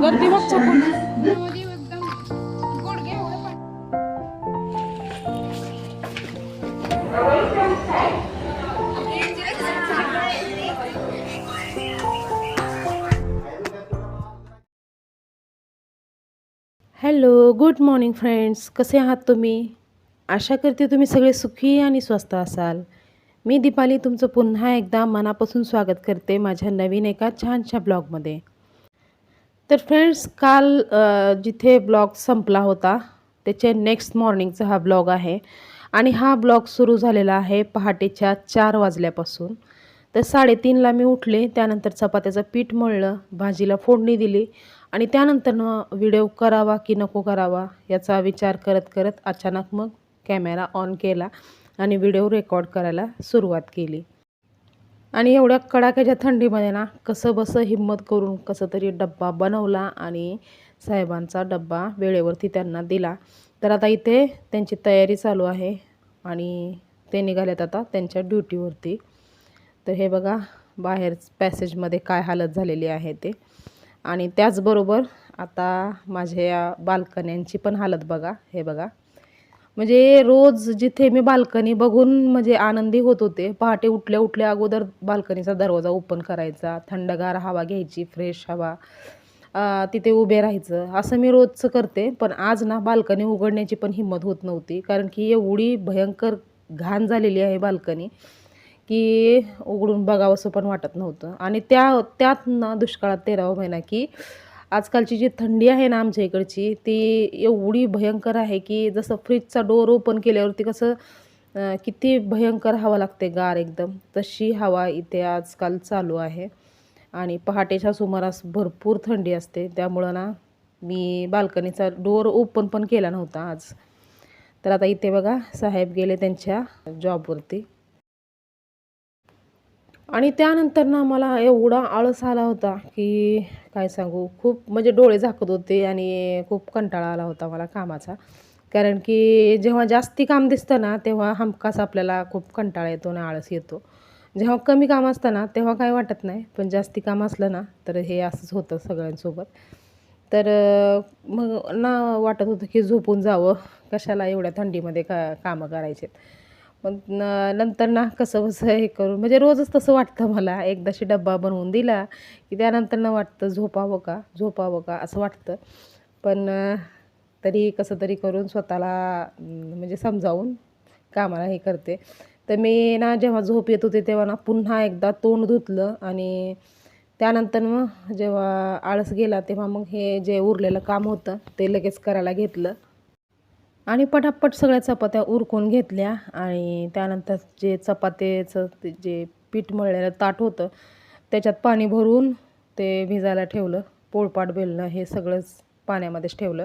गर्दी बघ चकून हॅलो गुड मॉर्निंग फ्रेंड्स कसे आहात तुम्ही? आशा करते तुम्ही सगळे सुखी आणि स्वस्त असाल. मी दीपाली तुमचं पुन्हा एकदा मनापासून स्वागत करते माझ्या नवीन एका छानशा ब्लॉगमध्ये. तर फ्रेंड्स काल जिथे ब्लॉग संपला होता त्याचे नेक्स्ट मॉर्निंगचा हा ब्लॉग आहे. आणि हा ब्लॉग सुरू झालेला आहे पहाटेच्या चार वाजल्यापासून. तर साडेतीनला मी उठले त्यानंतर चपात्याचं पीठ मळलं भाजीला फोडणी दिली आणि त्यानंतर व्हिडिओ करावा की नको करावा याचा विचार करत करत अचानक मग कॅमेरा ऑन केला आणि व्हिडिओ रेकॉर्ड करायला सुरुवात केली. आणि एवढ्या कडाक्याच्या थंडीमध्ये ना कसं बसं हिंमत करून कसं तरी डब्बा बनवला आणि साहेबांचा डब्बा वेळेवरती त्यांना दिला. तर आता इथे त्यांची तयारी चालू आहे आणि ते निघालेत आता त्यांच्या ड्युटीवरती. तर हे बघा बाहेर पॅसेजमध्ये काय हालत झालेली आहे ते. आणि त्याचबरोबर आता माझ्या या बाल्कन्यांची पण हालत बघा हे बघा. म्हणजे रोज जिथे मी बाल्कनी बघून म्हणजे आनंदी होत होते पहाटे उठल्या उठल्या अगोदर बाल्कनीचा दरवाजा ओपन करायचा थंडगार हवा घ्यायची फ्रेश हवा तिथे उभे राहायचं. असं मी रोजचं करते पण आज ना बाल्कनी उघडण्याची पण हिंमत होत नव्हती. कारण की एवढी भयंकर घाण झालेली आहे बाल्कनी की उघडून बघावंसं पण वाटत नव्हतं. आणि त्या त्यात ना दुष्काळात तेरावा महिना की आजकालची जी थंडी आहे ना आमच्या इकडची ती एवढी भयंकर आहे की जसं फ्रीजचा डोर ओपन केल्यावरती कसं किती भयंकर हवा लागते गार एकदम. तशी हवा इथे आजकाल चालू आहे. आणि पहाटेच्या सुमारास भरपूर थंडी असते. त्यामुळं ना मी बाल्कनीचा डोर ओपन पण केला नव्हता आज. तर आता इथे बघा साहेब गेले त्यांच्या जॉबवरती आणि त्यानंतर ना मला एवढा आळस आला होता की काय सांगू खूप म्हणजे डोळे झाकत होते आणि खूप कंटाळा आला होता मला कामाचा. कारण की जेव्हा जास्ती काम दिसतं ना तेव्हा हमखास आपल्याला खूप कंटाळा येतो ना आळस येतो. जेव्हा कमी काम असतं ना तेव्हा काय वाटत नाही पण जास्ती काम असलं ना तर हे असंच होतं सगळ्यांसोबत. तर मग ना वाटत होतं की झोपून जावं कशाला एवढ्या थंडीमध्ये का कामं करायचे पण न- नंतर ना कसं बसं हे करून म्हणजे रोजच तसं वाटतं मला. एकदाशी डब्बा बनवून दिला की त्यानंतर ना वाटतं झोपावं का? झोपावं का? असं वाटतं. पण तरी कसं तरी करून स्वतःला म्हणजे समजावून कामाला हे करते. तर मी ना जेव्हा झोप येत होते तेव्हा ना पुन्हा एकदा तोंड धुतलं आणि त्यानंतर मग जेव्हा आळस गेला तेव्हा मग हे जे उरलेलं काम होतं ते लगेच करायला घेतलं. आणि पटापट सगळ्या चपात्या उरकून घेतल्या आणि त्यानंतर जे चपात्याचं ते जे पीठ मळलेलं ताट होतं त्याच्यात पाणी भरून ते भिजायला ठेवलं पोळपाट बेलणं हे सगळंच पाण्यामध्येच ठेवलं.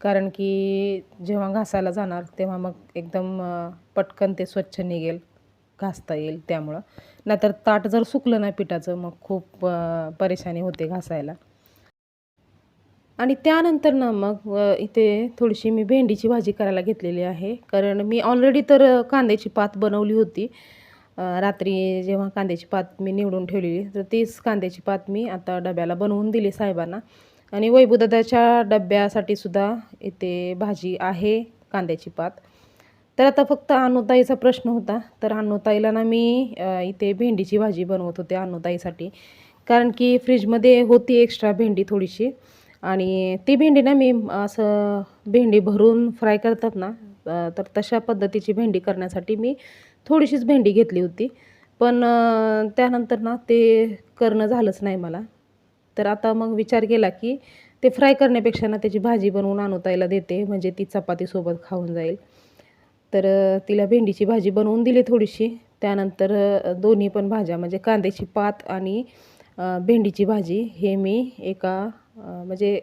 कारण की जेव्हा घासायला जाणार तेव्हा मग एकदम पटकन ते स्वच्छ निघेल घासता येईल त्यामुळं. नाहीतर ताट जर सुकलं नाही पिठाचं मग खूप परेशानी होते घासायला. आणि त्यानंतर ना मग इथे थोडीशी मी भेंडीची भाजी करायला घेतलेली आहे. कारण मी ऑलरेडी तर कांद्याची पात बनवली होती. रात्री जेव्हा कांद्याची पात मी निवडून ठेवलेली तर तीच कांद्याची पात मी आता डब्याला बनवून दिली साहेबांना. आणि वैभुदादाच्या डब्यासाठी सुद्धा इथे भाजी आहे कांद्याची पात. तर आता फक्त अनुताईचा प्रश्न होता. तर अनुताईला ना मी इथे भेंडीची भाजी बनवत होते अनुताईसाठी कारण की फ्रीजमध्ये होती एक्स्ट्रा भेंडी थोडीशी. आणि ती भेंडी ना मी असं भेंडी भरून फ्राय करतात ना तर तशा पद्धतीची भेंडी करण्यासाठी मी थोडीशीच भेंडी घेतली होती. पण त्यानंतर ना ते करणं झालंच नाही मला. तर आता मग विचार केला की ते फ्राय करण्यापेक्षा ना त्याची भाजी बनवून अनुताईला देते म्हणजे ती चपातीसोबत खाऊन जाईल. तर तिला भेंडीची भाजी बनवून दिली थोडीशी. त्यानंतर दोन्ही पण भाज्या म्हणजे कांद्याची पात आणि भेंडीची भाजी हे मी एका म्हणजे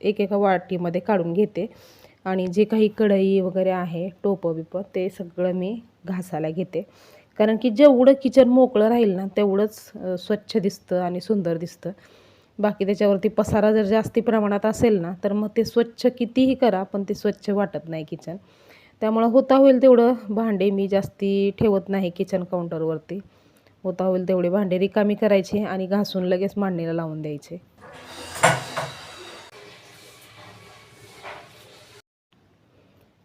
एक एका वाटीमध्ये काढून घेते. आणि जे काही कढई वगैरे आहे टोपं बिपं ते सगळं मी घासायला घेते. कारण की जेवढं किचन मोकळं राहील ना तेवढंच स्वच्छ दिसतं आणि सुंदर दिसतं. बाकी त्याच्यावरती पसारा जर जास्ती प्रमाणात असेल ना तर मग ते स्वच्छ कितीही करा पण ते स्वच्छ वाटत नाही किचन. त्यामुळं होता होईल तेवढं भांडे मी जास्ती ठेवत नाही किचन काउंटरवरती होता होईल तेवढे भांडे रिकामी करायचे आणि घासून लगेच मांडणीला लावून द्यायचे.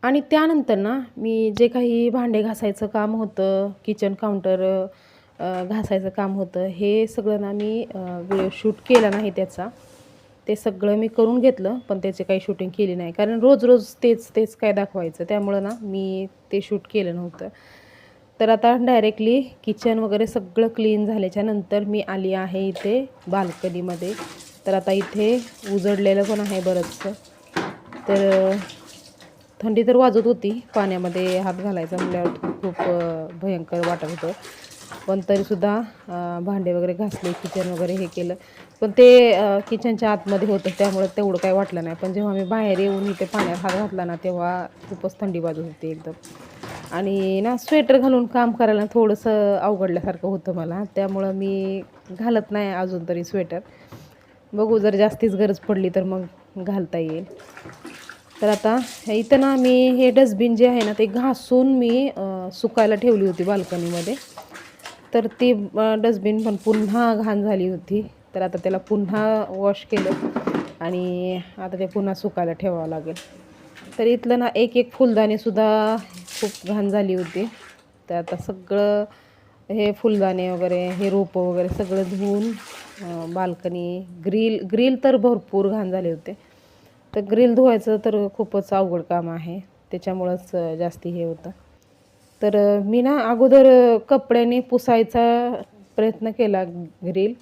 आणि त्यानंतर ना मी जे काही भांडे घासायचं काम होतं किचन काउंटर घासायचं काम होतं हे सगळं ना मी व्हिडिओ शूट केला नाही त्याचा. ते सगळं मी करून घेतलं पण त्याची काही शूटिंग केली नाही. कारण रोज रोज तेच तेच काय दाखवायचं. त्यामुळं ना मी ते शूट केलं नव्हतं. तर आता डायरेक्टली किचन वगैरे सगळं क्लीन झाल्याच्यानंतर मी आली आहे इथे बाल्कनीमध्ये तर आता इथे उजडलेलं पण आहे बरंचसं. तर थंडी तर वाजत होती. पाण्यामध्ये हात घालायचा म्हणल्यावर खूप भयंकर वाटत होतं. पण तरीसुद्धा भांडे वगैरे घासले किचन वगैरे हे केलं. पण ते किचनच्या आतमध्ये होतं त्यामुळं तेवढं काही वाटलं नाही. पण जेव्हा मी बाहेर येऊन इथे पाण्यात हात घातला ना तेव्हा खूपच थंडी वाजत होती एकदम. आणि ना स्वेटर घालून काम करायला थोडंसं अवघडल्यासारखं होतं मला. त्यामुळं मी घालत नाही अजून तरी स्वेटर. बघू जर जास्तीच गरज पडली तर मग घालता येईल. तर आता इथं ना मी हे डस्टबिन जे आहे ना ते घासून मी सुकायला ठेवली होती बाल्कनीमध्ये. तर ती डस्टबिन पण पुन्हा घाण झाली होती. तर आता त्याला पुन्हा वॉश केलं आणि आता ते पुन्हा सुकायला ठेवावं लागेल. तर इथलं ना एक एक फुलदाणीसुद्धा खूप घाण झाली होती. तर आता सगळं हे फुलदाणे वगैरे हे रोपं वगैरे सगळं धुवून बाल्कनी ग्रील ग्रिल तर भरपूर घाण झाले होते. तर ग्रिल धुवायचं तर खूपच अवघड काम आहे. त्याच्यामुळंच जास्ती हे होतं. तर मी ना अगोदर कपड्याने पुसायचा प्रयत्न केला ग्रिल.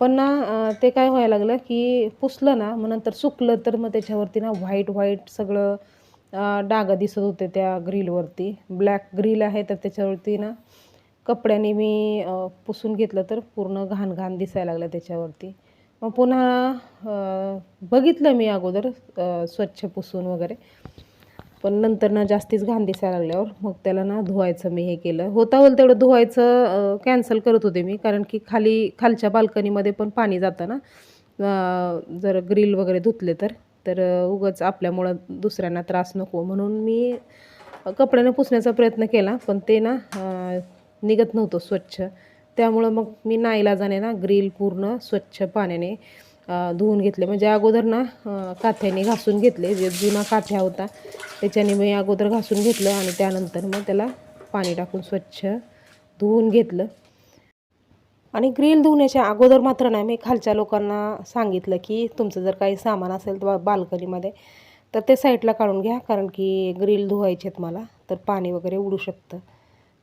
पण ना ते काय व्हायला लागलं की पुसलं ना मग नंतर सुकलं तर मग त्याच्यावरती ना व्हाईट व्हाईट सगळं डागा डाग दिसत होते त्या ग्रिलवरती. ब्लॅक ग्रिल आहे तर त्याच्यावरती ना कपड्याने मी पुसून घेतलं तर पूर्ण घाण घाण दिसायला लागलं त्याच्यावरती. मग पुन्हा बघितलं मी अगोदर स्वच्छ पुसून वगैरे. पण नंतर ना जास्तीच घाण दिसायला लागल्यावर मग त्याला ना धुवायचं मी हे केलं. होता होईल तेवढं धुवायचं कॅन्सल करत होते मी. कारण की खाली खालच्या बाल्कनीमध्ये पण पाणी जातं ना. जर ग्रिल वगैरे धुतले तर. तर उगंच उगाच आपल्यामुळं दुसऱ्यांना त्रास नको. म्हणून मी कपड्याने पुसण्याचा प्रयत्न केला. पण ते ना निघत नव्हतं स्वच्छ. त्यामुळं मग मी नाईलाजाने ना ग्रिल पूर्ण स्वच्छ पाण्याने धुवून घेतले. म्हणजे अगोदर ना काथ्याने घासून घेतले. जे जुना काथ्या होता त्याच्याने मी अगोदर घासून घेतलं आणि त्यानंतर मग त्याला पाणी टाकून स्वच्छ धुवून घेतलं. आणि ग्रिल धुण्याच्या अगोदर मात्र नाही मी खालच्या लोकांना सांगितलं की तुमचं जर काही सामान असेल तर बाल्कनीमध्ये तर ते साईडला काढून घ्या. कारण की ग्रिल धुवायचे आहेत मला तर पाणी वगैरे उडू शकतं.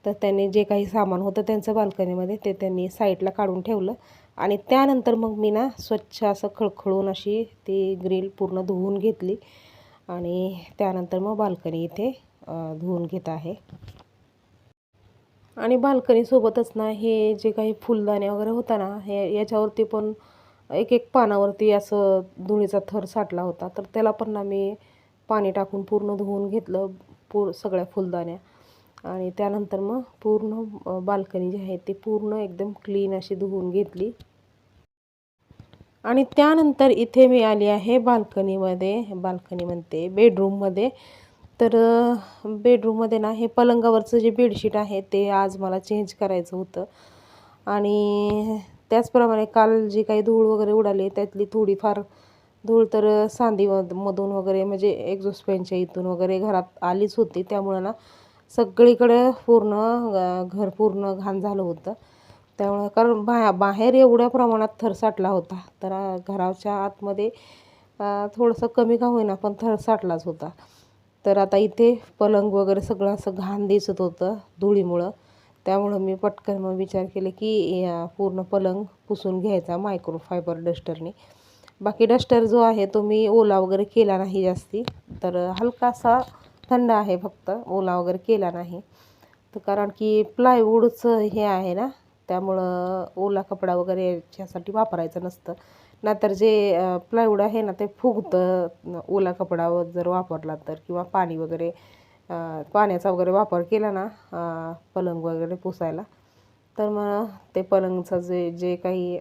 तर त्यांनी जे काही सामान होतं त्यांचं बाल्कनीमध्ये ते त्यांनी साईडला काढून ठेवलं. आणि त्यानंतर मग मी ना स्वच्छ असं खळखळून अशी ती ग्रिल पूर्ण धुवून घेतली. आणि त्यानंतर मग बाल्कनी इथे धुवून घेत आहे. आणि बाल्कनीसोबतच ना हे जे काही फुलदाणे वगैरे होता ना हे याच्यावरती पण एक एक पानावरती असं धुळीचा थर साठला होता. तर त्याला पण ना मी पाणी टाकून पूर्ण धुवून घेतलं. पूर सगळ्या फुलदाण्या. आणि त्यानंतर मग पूर्ण बाल्कनी जी आहे ती पूर्ण एकदम क्लीन अशी धुवून घेतली. आणि त्यानंतर इथे मी आली आहे बाल्कनीमध्ये बाल्कनी म्हणते बेडरूममध्ये तर बेडरूममध्ये ना हे पलंगावरचं जे बेडशीट आहे ते आज मला चेंज करायचं होतं. आणि त्याचप्रमाणे काल जी काही धूळ वगैरे उडाली त्यातली थोडीफार धूळ तर सांदी मधून वगैरे म्हणजे एक्झॉस्ट फॅनच्या इथून वगैरे घरात आलीच होती. त्यामुळं ना सगळीकडे पूर्ण घर पूर्ण घाण झालं होतं. त्यामुळं कारण बा बाहेर एवढ्या प्रमाणात थर साठला होता. तर घराच्या आतमध्ये थोडंसं कमी का होईना पण थर साठलाच होता. तर आता इथे पलंग वगैरे सगळं असं घाण दिसत होतं धुळीमुळं. त्यामुळं मी पटकन मग विचार केले की पूर्ण पलंग पुसून घ्यायचा मायक्रोफायबर डस्टरने बाकी डस्टर जो आहे तो मी ओला वगैरे केला नाही जास्ती. तर हलकासा थंड आहे फक्त ओला वगैरे केला नाही. तर कारण की प्लायवूडचं हे आहे ना त्यामुळं ओला कपडा वगैरे याच्यासाठी वापरायचं नसतं. नाहीतर जे प्लायवूड आहे ना ते फुगतं ओला कपडा जर वापरला तर किंवा पाणी वगैरे पाण्याचा वगैरे वापर केला ना पलंग वगैरे पुसायला तर मग ते पलंगचं जे जे काही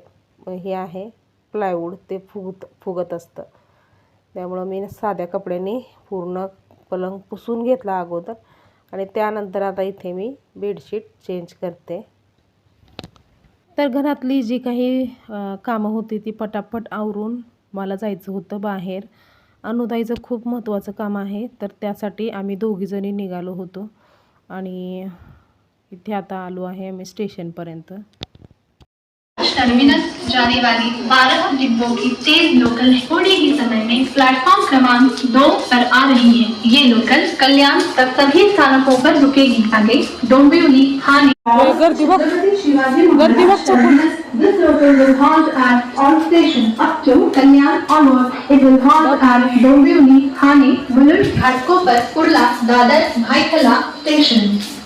हे आहे प्लायवूड ते फुगत फुगत असतं. त्यामुळं मी साध्या कपड्याने पूर्ण पलंग पुसून घेतला अगोदर. आणि त्यानंतर आता इथे मी बेडशीट चेंज करते. तर घरातली जी काही कामं होती ती पटापट आवरून मला जायचं होतं बाहेर. अनुदाईचं खूप महत्त्वाचं काम आहे तर त्यासाठी आम्ही दोघीजणी निघालो होतो. आणि इथे आता आलो आहे आम्ही स्टेशनपर्यंत. टर्मिनस जाने वाली 12 डिब्बों की तेज लोकल थोड़े ही समय में प्लेटफॉर्म क्रमांक दो पर आ रही है ये लोकल कल्याण तक सभी स्थानकों पर रुकेगी आगे डोंबिवली हानि. This local will halt at all stations up to Kalyan onward. It will halt at Dombivli, Hane, Mulund, Ghatkopar, Kurla, Dadar, Bhaikala stations.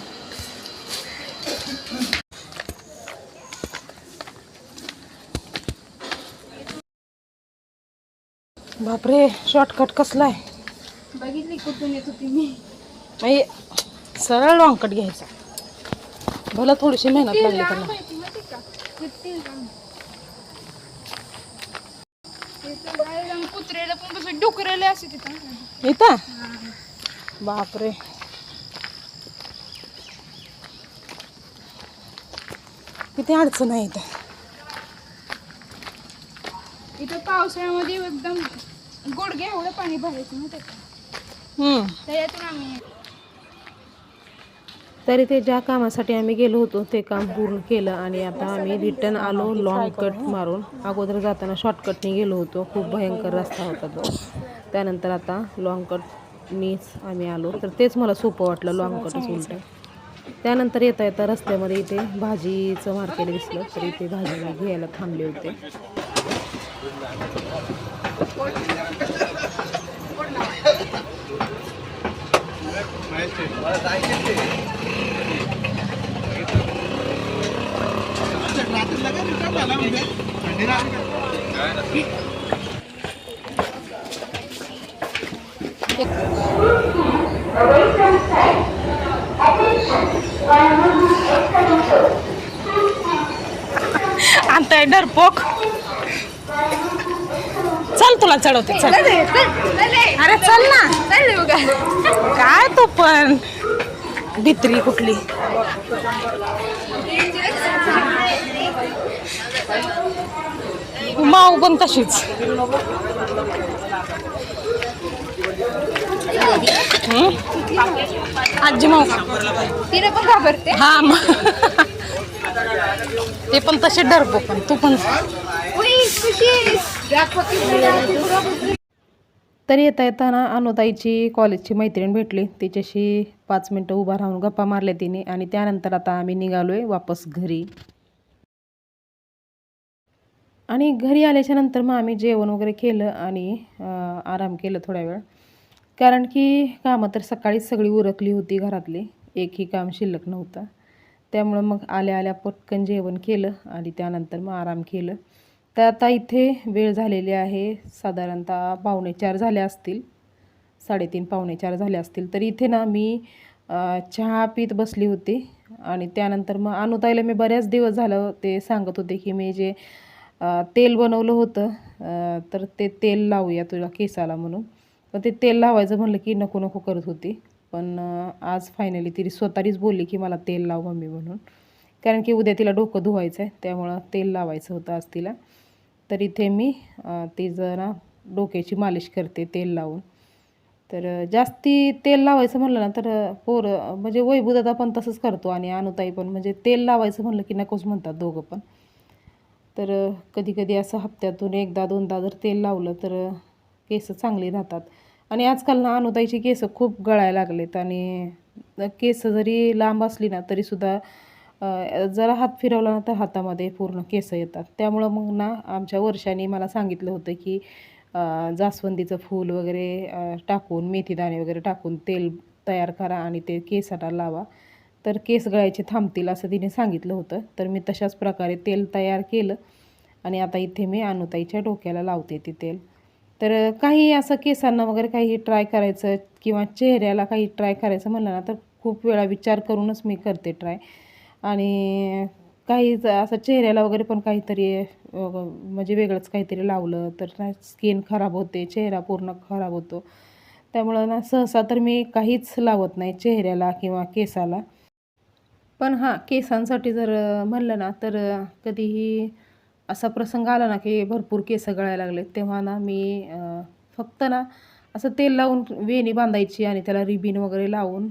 बापरे शॉर्टकट कसला आहे बघितली कुठून येत होती मी. म्हणजे सरळ लॉंग कट घ्यायचा. भला थोडीशी मेहनत लागली त्याला. डुकरेले असे तिथं. इथं? बापरे. किती अडचण आहे इथं? इथं पावसाळ्यामध्ये एकदम गुडघे एवढं पाणी भरायचं ना त्याच्यात हम्म. त्याच्यातून आम्ही तरी ते ज्या कामासाठी आम्ही गेलो होतो ते काम पूर्ण केलं आणि आता आम्ही रिटर्न आलो लॉंग कट मारून. अगोदर जाताना शॉर्टकटने गेलो होतो. खूप भयंकर रस्ता होता तो. त्यानंतर आता लॉंग कटनीच आम्ही आलो. तर तेच मला सोपं वाटलं लॉंग कटच उलट. त्यानंतर येता येता रस्त्यामध्ये इथे भाजीचं मार्केट दिसलं. तर इथे भाजी घ्यायला थांबले होते. आणताय पोख चल तुला चढवते चल. अरे चल ना. काय तू पण? भित्री कुठली? माऊ पण तशीच? आजी माऊ. तिने पण घाबरते. हा मग ते पण तसे डरपो पण. तू पण. तर येता येताना अनुताईची कॉलेजची मैत्रीण भेटली. तिच्याशी पाच मिनटं उभा राहून गप्पा मारल्या तिने आणि त्यानंतर आता आम्ही निघालोय वापस घरी. आणि घरी आल्याच्यानंतर मग आम्ही जेवण वगैरे केलं आणि आराम केलं थोड्या वेळ. कारण की कामं तर सकाळीच सगळी उरकली होती घरातली. एकही काम शिल्लक नव्हतं. त्यामुळं मग आल्या आल्या पटकन जेवण केलं आणि त्यानंतर मग आराम केलं. तर आता इथे वेळ झालेली आहे साधारणतः पावणे चार झाले असतील साडेतीन पावणे चार झाले असतील. तर इथे ना मी चहा पीत बसली होती आणि त्यानंतर मग अनुताईला मी बऱ्याच दिवस झालं ते सांगत होते की मी जे तेल बनवलं होतं तर ते तेल लावूया तुला केसाला म्हणून. पण ते तेल लावायचं म्हणलं की नको नको करत होती. पण आज फायनली तिने स्वतःच बोलली की मला तेल लाव मम्मी म्हणून. कारण की उद्या तिला डोकं धुवायचं आहे त्यामुळं तेल लावायचं होतं आज तिला. तर इथे मी ती जरा डोक्याची मालिश करते तेल लावून. तर जास्ती तेल लावायचं म्हणलं ना तर पोरं म्हणजे वैभूदादा पण तसंच करतो आणि अनुताई पण म्हणजे तेल लावायचं म्हणलं की नकोच म्हणतात दोघं पण. तर कधी कधी असं हप्त्यातून एकदा दोनदा जर तेल लावलं तर केस चांगली राहतात. आणि आजकाल ना अनुताईची केस खूप गळायला लागलेत आणि केस जरी लांब असली ना तरीसुद्धा जरा हात फिरवला ना तर हातामध्ये पूर्ण केस येतात. त्यामुळं मग ना आमच्या वर्षाने मला सांगितलं होतं की जास्वंदीचं फूल वगैरे टाकून मेथीदाणे वगैरे टाकून तेल तयार करा आणि ते केसाला लावा. तर केस गळायचे थांबतील असं तिने सांगितलं होतं. तर मी तशाच प्रकारे तेल तयार केलं आणि आता इथे मी अनुताईच्या डोक्याला लावते ते तेल. तर काही असं केसांना वगैरे काही ट्राय करायचं किंवा चेहऱ्याला काही ट्राय करायचं म्हणलं ना तर खूप वेळा विचार करूनच मी करते ट्राय. आणि काही असं चेहऱ्याला वगैरे पण काहीतरी म्हणजे वेगळंच काहीतरी लावलं तर ना स्किन खराब होते चेहरा पूर्ण खराब होतो. त्यामुळं ना सहसा तर मी काहीच लावत नाही चेहऱ्याला किंवा केसाला. पण हां केसांसाठी जर म्हणलं ना तर कधीही असा प्रसंग आला ना की भरपूर केस गळायला लागले तेव्हा ना मी फक्त ना असं तेल लावून वेणी बांधायची आणि त्याला रिबीन वगैरे लावून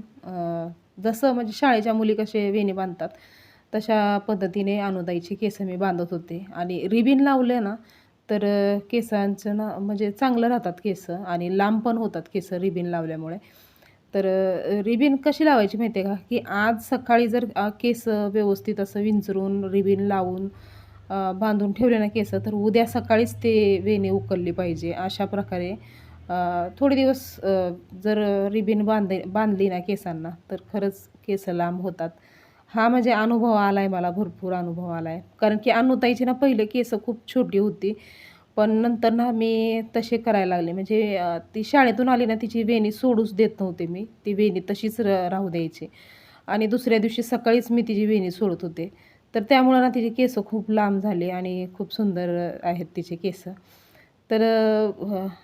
जसं म्हणजे शाळेच्या मुली कसे वेणी बांधतात तशा पद्धतीने अनुदाईची केस मी बांधत होते. आणि रिबीन लावले ना तर केसांचं ना म्हणजे चांगलं राहतात केस आणि लांब पण होतात केस रिबीन लावल्यामुळे. तर रिबिन रिबीन कशी लावायची माहिती आहे का? की आज सकाळी जर केस व्यवस्थित असं विंचरून रिबीन लावून बांधून ठेवले ना केस तर उद्या सकाळीच ते वेणी उकलली पाहिजे. अशा प्रकारे थोडे दिवस जर रिबीन बांधे बांधली ना केसांना तर खरंच केस लांब होतात. हा म्हणजे अनुभव आला आहे मला भरपूर अनुभव आला आहे कारण की अनुताईची ना पहिले केस खूप छोटी होती पण नंतर ना मी तसे करायला लागले. म्हणजे ती शाळेतून आली ना तिची वेणी सोडूच देत नव्हते मी. ती वेणी तशीच र राहू द्यायची. आणि दुसऱ्या दिवशी सकाळीच मी तिची वेणी सोडत होते. तर त्यामुळं ना तिचे केस खूप लांब झाले आणि खूप सुंदर आहेत तिचे केस. तर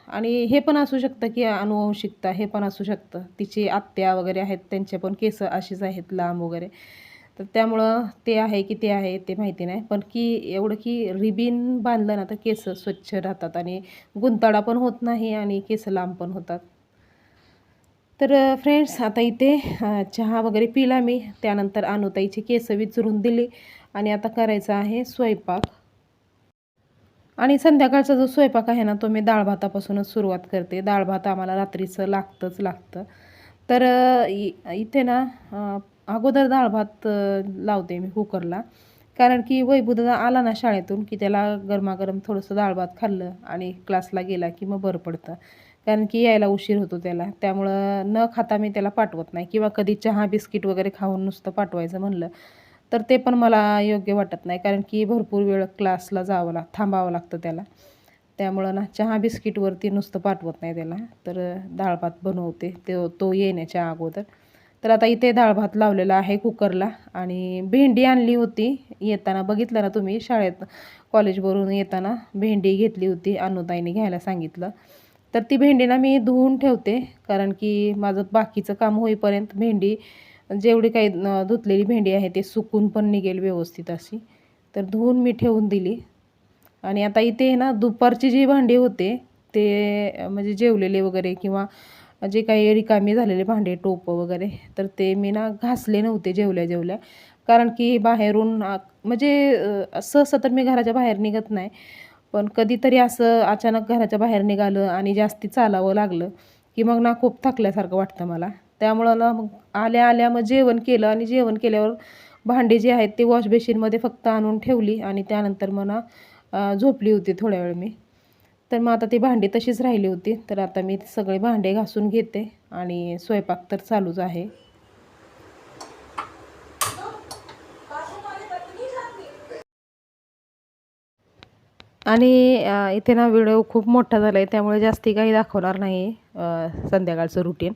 आणि हे पण असू शकतं की अनुवंशिकता हे पण असू शकतं. तिची आत्या वगैरे आहेत त्यांचे पण केस अशीच आहेत लांब वगैरे. तर त्यामुळं ते आहे की ते आहे ते माहिती नाही. पण की एवढं की रिबीन बांधलं ना तर केस स्वच्छ राहतात आणि गुंताळा पण होत नाही आणि केस लांब पण होतात. तर फ्रेंड्स आता इथे चहा वगैरे पिला मी. त्यानंतर अनुताईची केस विचरून दिली. आणि आता करायचं आहे स्वयंपाक. आणि संध्याकाळचा जो स्वयंपाक आहे ना तो मी डाळ भातापासूनच सुरुवात करते. डाळ भात आम्हाला रात्रीचं लागतंच लागतं. तर इ- इथे ना अगोदर डाळ भात लावते मी कुकरला. कारण की वैभुदा आला ना शाळेतून की त्याला गरमागरम थोडंसं डाळ भात खाल्लं आणि क्लासला गेला की मग बरं पडतं. कारण की यायला उशीर होतो त्याला. त्यामुळं न खाता मी त्याला पाठवत नाही. किंवा कधी चहा बिस्किट वगैरे खाऊन नुसतं पाठवायचं म्हणलं तर ते पण मला योग्य वाटत नाही. कारण की भरपूर वेळ क्लासला जावं लाग थांबावं लागतं त्याला. त्यामुळं ना चहा बिस्किटवरती नुसतं पाठवत नाही त्याला. तर डाळ भात बनवते. तो तो येण्याच्या अगोदर. तर आता इथे डाळ भात लावलेला आहे कुकरला. आणि भेंडी आणली होती येताना. बघितलं ना तुम्ही? शाळेत कॉलेजवरून येताना भेंडी घेतली होती. अनुताईने घ्यायला सांगितलं. तर ती भेंडी ना मी धुवून ठेवते. कारण की माझं बाकीचं काम होईपर्यंत भेंडी जेवढी काही धुतलेली भेंडी आहे ते सुकून पण निघेल व्यवस्थित अशी. तर धुवून मी ठेवून दिली. आणि आता इथे ना दुपारची जी भांडी होते ते म्हणजे जेवलेले वगैरे किंवा जे काही रिकामी झालेले भांडे टोपं वगैरे तर ते मी ना घासले नव्हते जेवल्या जेवल्या. कारण की बाहेरून म्हणजे सहसा तर मी घराच्या बाहेर निघत नाही. पण कधीतरी असं अचानक घराच्या बाहेर निघालं आणि जास्ती चालावं लागलं की मग ना खूप थकल्यासारखं वाटतं मला. त्यामुळं ना मग आल्या आल्या मग जेवण केलं आणि जेवण केल्यावर भांडी जी आहेत ती वॉश बेसिनमध्ये फक्त आणून ठेवली आणि त्यानंतर मग ना झोपली होती थोड्या वेळ मी. तर मग आता ती भांडी तशीच राहिली होती. तर आता मी सगळे भांडे घासून घेते आणि स्वयंपाक तर चालूच आहे. आणि इथे ना व्हिडिओ खूप मोठा झाला आहे त्यामुळे जास्ती काही दाखवणार नाही संध्याकाळचं रुटीन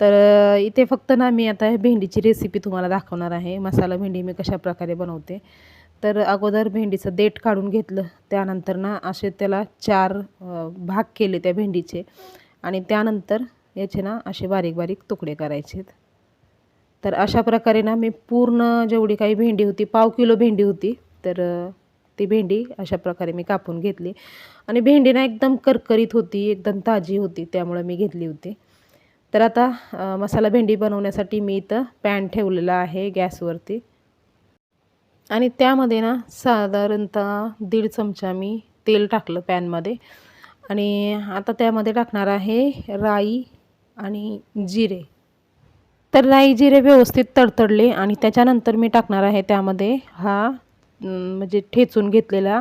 तर इथे फक्त ना मी आता भेंडीची रेसिपी तुम्हाला दाखवणार आहे. मसाला भेंडी मी कशा प्रकारे बनवते. तर अगोदर भेंडीचं देठ काढून घेतलं. त्यानंतर ना असे त्याला चार भाग केले त्या भेंडीचे. आणि त्यानंतर याचे ना असे बारीक बारीक तुकडे करायचे. तर अशा प्रकारे ना मी पूर्ण जेवढी काही भेंडी होती पाव किलो भेंडी होती तर ती भेंडी अशा प्रकारे मी कापून घेतली. आणि भेंडी ना एकदम करकरीत होती एकदम ताजी होती त्यामुळं मी घेतली होती. तर आता मसाला भेंडी बनवण्यासाठी मी इथं पॅन ठेवलेला आहे गॅसवरती. आणि त्यामध्ये ना साधारणतः दीड चमचा मी तेल टाकलं पॅनमध्ये. आणि आता त्यामध्ये टाकणार आहे राई आणि जिरे. तर राई जिरे व्यवस्थित तडतडले आणि त्याच्यानंतर मी टाकणार आहे त्यामध्ये हा म्हणजे ठेचून घेतलेला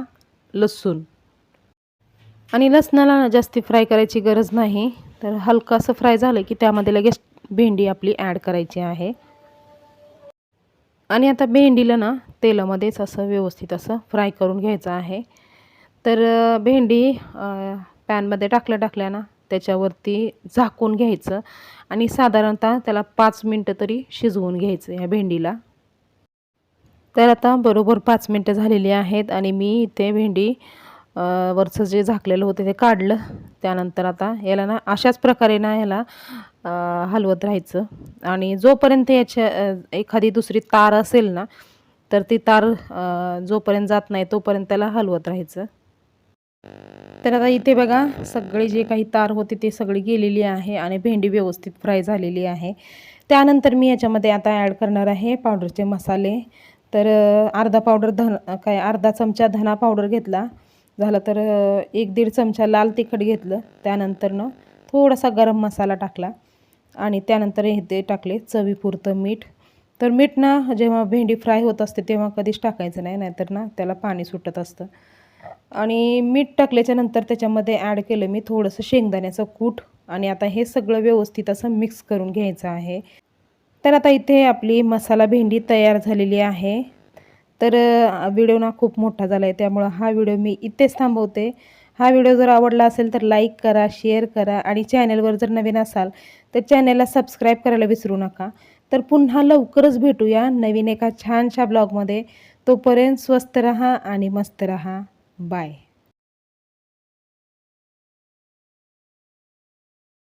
लसूण. आणि लसणाला ना जास्ती फ्राय करायची गरज नाही. तर हलकासं फ्राय झालं की त्यामध्ये लगेच भेंडी आपली ॲड करायची आहे. आणि आता भेंडीला ना तेलामध्येच असं व्यवस्थित असं फ्राय करून घ्यायचं आहे. तर भेंडी पॅनमध्ये टाकल्या टाकल्या ना त्याच्यावरती झाकून घ्यायचं आणि साधारणतः त्याला पाच मिनटं तरी शिजवून घ्यायचं ह्या भेंडीला. तर आता बरोबर पाच मिनटं झालेली आहेत आणि मी इथे भेंडी वरचं जे झाकलेलं होतं ते काढलं. त्यानंतर आता याला ना अशाच प्रकारे ना याला हलवत राहायचं. आणि जोपर्यंत याच्या एखादी दुसरी तार असेल ना तर ती तार जोपर्यंत जात नाही तोपर्यंत त्याला हलवत राहायचं. तर आता इथे बघा सगळी जे काही तार होती ती सगळी गेलेली आहे आणि भेंडी व्यवस्थित फ्राय झालेली आहे. त्यानंतर मी याच्यामध्ये आता ॲड करणार आहे पावडरचे मसाले. तर अर्धा पावडर धन काय अर्धा चमचा धना पावडर घेतला. झालं तर एक दीड चमचा लाल तिखट घेतलं. त्यानंतरनं थोडासा गरम मसाला टाकला आणि त्यानंतर हे ते टाकले चवीपुरतं मीठ. तर मीठ ना जेव्हा भेंडी फ्राय होत असते तेव्हा कधीच टाकायचं नाही नाहीतर ना त्याला पाणी सुटत असतं. आणि मीठ टाकल्याच्या नंतर त्याच्यामध्ये ॲड केलं मी थोडंसं शेंगदाण्याचं कूट आणि आता हे सगळं व्यवस्थित असं मिक्स करून घ्यायचं आहे. तर आता इथे आपली मसाला भेंडी तयार झालेली आहे. तर व्हिडिओ ना खूप मोठा झाला आहे त्यामुळं हा व्हिडिओ मी इथेच थांबवते. हा व्हिडिओ जर आवडला असेल तर लाईक करा शेअर करा आणि चॅनलवर जर नवीन असाल तर चॅनलला सबस्क्राईब करायला विसरू नका. तर पुन्हा लवकरच भेटूया नवीन एका छानशा ब्लॉगमध्ये. तोपर्यंत स्वस्त रहा आणि मस्त रहा. बाय.